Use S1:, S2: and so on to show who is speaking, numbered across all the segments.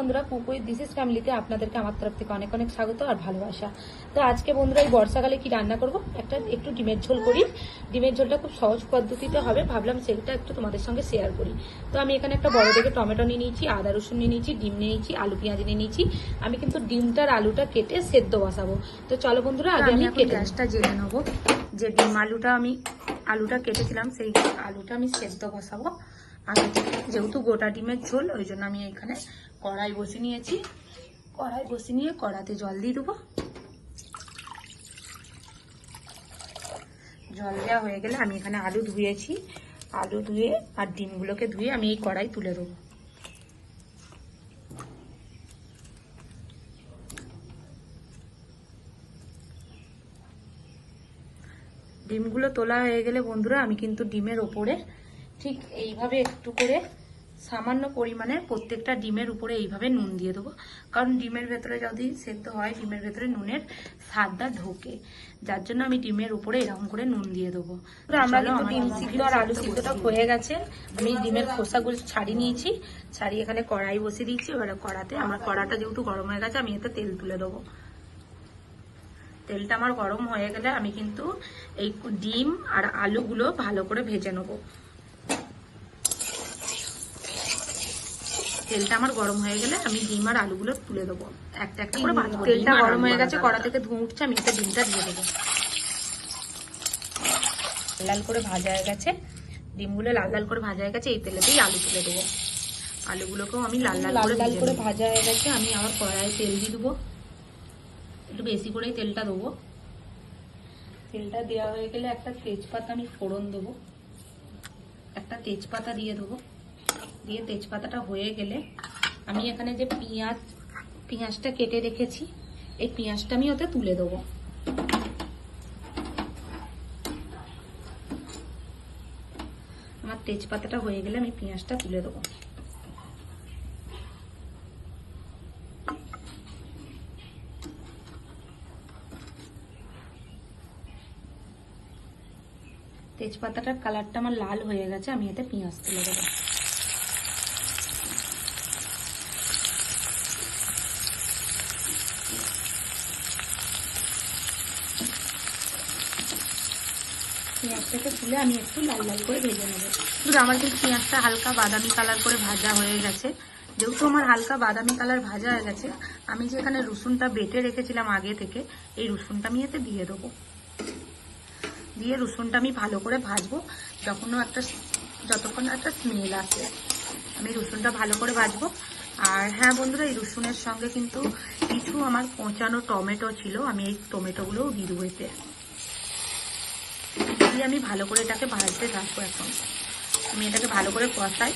S1: বন্ধুরা কুকুই দিসিস ফ্যামিলিতে আপনাদেরকে আমার তরফ থেকে অনেক অনেক স্বাগত আর ভালোবাসা। তো আজকে বন্ধুরা এই বর্ষাকালে কি রান্না করব? একটা একটু ডিমের ঝোল করি। ডিমের ঝোলটা খুব সহজ পদ্ধতিতে হবে ভাবলাম সেটা একটু তোমাদের সঙ্গে শেয়ার করি। তো আমি এখানে একটা বড় দেখে টমেটো নিয়ে নিয়েছি আদা রসুন নিয়ে নিয়েছি ডিম নিয়ে নিয়েছি আলু পেঁয়াজ নিয়ে নিয়েছি। আমি কিন্তু ডিমটার আলুটা কেটে সেদ্ধ বসাবো। তো চলো বন্ধুরা আগে আমি কেটে গ্যাসটা জেনে নেব। যে ডিম আলুটা আমি আলুটা কেটেছিলাম সেই আলুটা আমি সেদ্ধ বসাবো। আগে যেহেতু গোটা ডিমের ঝোল, ওই জন্য আমি এখানে কড়াই বসে নিয়েছি। কড়াই বসে নিয়ে কড়াতে জল দিয়ে দেবো। জল দেওয়া হয়ে গেলে আমি এখানে আলু ধুয়েছি। আলু ধুয়ে আর ডিমগুলোকে ধুয়ে আমি এই কড়াই তুলে দেবো। ডিমগুলো তোলা হয়ে গেলে বন্ধুরা, আমি কিন্তু ডিমের ওপরে ঠিক এইভাবে একটু করে সামান্য পরিমাণে প্রত্যেকটা ডিমের উপরে এইভাবে নুন দিয়ে দেবো। কারণ ডিমের ভেতরে যদি সেদ্ধ হয় ডিমের ভেতরে নুনের স্বাদটা ঢোকে। যার জন্য আমি ডিমের উপরে এরকম করে নুন দিয়ে দেবো। আমরা কিন্তু ডিম সিদ্ধ আর আলু সিদ্ধটা হয়ে গেছে। আমি ডিমের খোসাগুলো ছাড়িয়ে নিয়েছি। ছাড়িয়ে এখানে কড়াই বসিয়ে দিয়েছি। এবার কড়াতে আমার কড়াটা যেহেতু গরম হয়ে গেছে আমি এতে তেল তুলে দেবো। তেলটা আমার গরম হয়ে গেলে আমি কিন্তু এই ডিম আর আলুগুলো ভালো করে ভেজে নেব। তেলটা আমার গরম হয়ে গেলে আমি ডিম আর আলুগুলো তুলে দেবো। একটা একটা করে ভাজবো তেলটা গরম হয়ে গেছে কড়া থেকে ধুঁ উঠছে আমি এতে ডিমটা দিয়ে দেবো। লাল করে ভাজা হয়ে গেছে। ডিমগুলো লাল লাল করে ভাজা হয়ে গেছে এই তেলেতেই আলু তুলে দেবো। আলুগুলোকেও আমি লাল লাল করে লাল করে ভাজা হয়ে গেছে আমি আবার কড়াইয়ে তেল দিয়ে দেবো। একটু বেশি করেই তেলটা দেবো। তেলটা দেওয়া হয়ে গেলে একটা তেজপাতা আমি ফোড়ন দেবো। একটা তেজপাতা দিয়ে দেবো। দিয়ে তেজপাতাটা হয়ে গেলে আমি এখানে যে পেঁয়াজ, পেঁয়াজটা কেটে রেখেছি, এই পেঁয়াজটা আমি ওতে তুলে দেবো। আমার তেজপাতাটা হয়ে গেলে আমি পেঁয়াজটা তুলে দেবো। তেজপাতাটার কালারটা আমার লাল হয়ে গেছে, আমি এতে পেঁয়াজ তুলে দেবো। পেঁয়াজটাকে তুলে আমি একটু লাল লাল করে ভেজে নেব। কিন্তু আমার কিন্তু পেঁয়াজটা হালকা বাদামি কালার করে ভাজা হয়ে গেছে। যেহেতু আমার হালকা বাদামি কালার ভাজা হয়ে গেছে, আমি যে এখানে রসুনটা বেটে রেখেছিলাম আগে থেকে, এই রসুনটা আমি এতে দিয়ে দেবো। দিয়ে রসুনটা আমি ভালো করে ভাজবো, যখনও একটা যতক্ষণ একটা স্মেল আসে। আমি রসুনটা ভালো করে ভাজবো। আর হ্যাঁ বন্ধুরা, এই রসুনের সঙ্গে কিন্তু কিছু আমার পচানো টমেটো ছিল, আমি এই টমেটোগুলোও দিয়ে দেবো এতে। দিয়ে আমি ভালো করে এটাকে ভাজতে থাকব এখন। আমি এটাকে ভালো করে কষাই।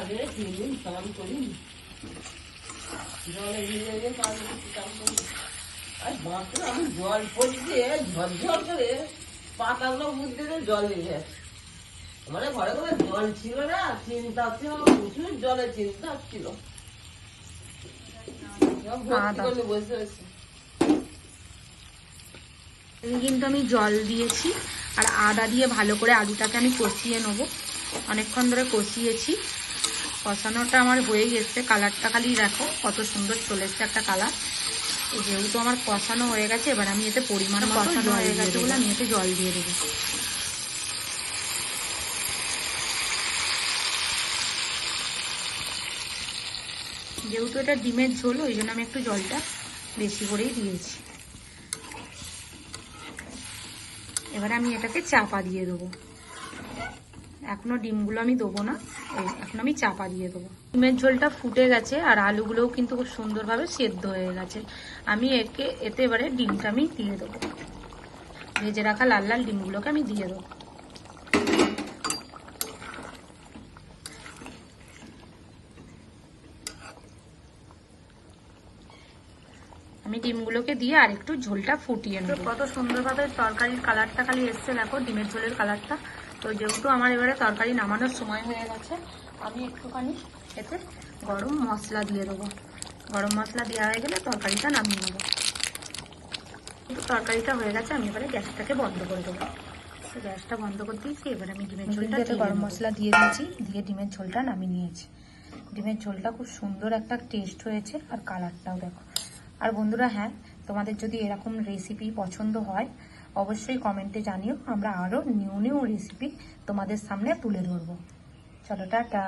S2: আগে তিন দিন স্নান করি আমি জল ঝরঝর করে পাতাগুলো জল নিয়ে ঘরে ঘরে জল ছিল না চিন্তা ছিল প্রচুর চিন্তা ছিল
S1: কিন্তু আমি জল দিয়েছি, আর আদা দিয়ে ভালো করে আলুটাকে আমি কষিয়ে নেব। অনেকক্ষণ ধরে কষিয়েছি। কষানোটা আমার হয়ে গেছে। কালারটা খালি দেখো কত সুন্দর চলে এসছে একটা কালার। যেহেতু আমার কষানো হয়ে গেছে এবার আমি এতে পরিমাণ কষানো হয়ে গেছে বলে আমি এতে জল দিয়ে দেবো। যেহেতু এটা ডিমের ঝোল ওই জন্য আমি একটু জলটা বেশি করেই দিয়েছি। এবার আমি এটাকে চাপা দিয়ে দেবো। এখনও ডিমগুলো আমি দেবো না। এখন আমি চাপা দিয়ে দেবো। ডিমের ঝোলটা ফুটে গেছে আর আলুগুলোও কিন্তু খুব সুন্দরভাবে সেদ্ধ হয়ে গেছে। আমি একে, এতে এবারে ডিমটা আমি দিয়ে দেবো। ভেজে রাখা লাল লাল ডিমগুলোকে আমি দিয়ে দেবো। আমি ডিমগুলোকে দিয়ে আর একটু ঝোলটা ফুটিয়ে নেব। কত সুন্দরভাবে তরকারির কালারটা খালি এসছে, দেখো, ডিমের ঝোলের কালারটা তো যেহেতু আমার এবারে তরকারি নামানোর সময় হয়ে গেছে আমি একটুখানি এতে গরম মশলা দিয়ে দেবো। গরম মশলা দেওয়া হয়ে গেলে তরকারিটা নামিয়ে নেব। কিন্তু তরকারিটা হয়ে গেছে আমি এবারে গ্যাসটাকে বন্ধ করে দেবো। তো গ্যাসটা বন্ধ করে দিয়েছি এবার আমি ডিমের ঝোলটা গরম মশলা দিয়ে দিয়েছি দিয়ে ডিমের ঝোলটা নামিয়ে নিয়েছি। ডিমের ঝোলটা খুব সুন্দর একটা টেস্ট হয়েছে আর কালারটাও দেখো। আর বন্ধুরা হ্যাঁ তোমাদের যদি এরকম রেসিপি পছন্দ হয় অবশ্যই কমেন্টে জানিও আমরা আরও নিউ নিউ রেসিপি তোমাদের সামনে তুলে ধরবো। চলো টাটা।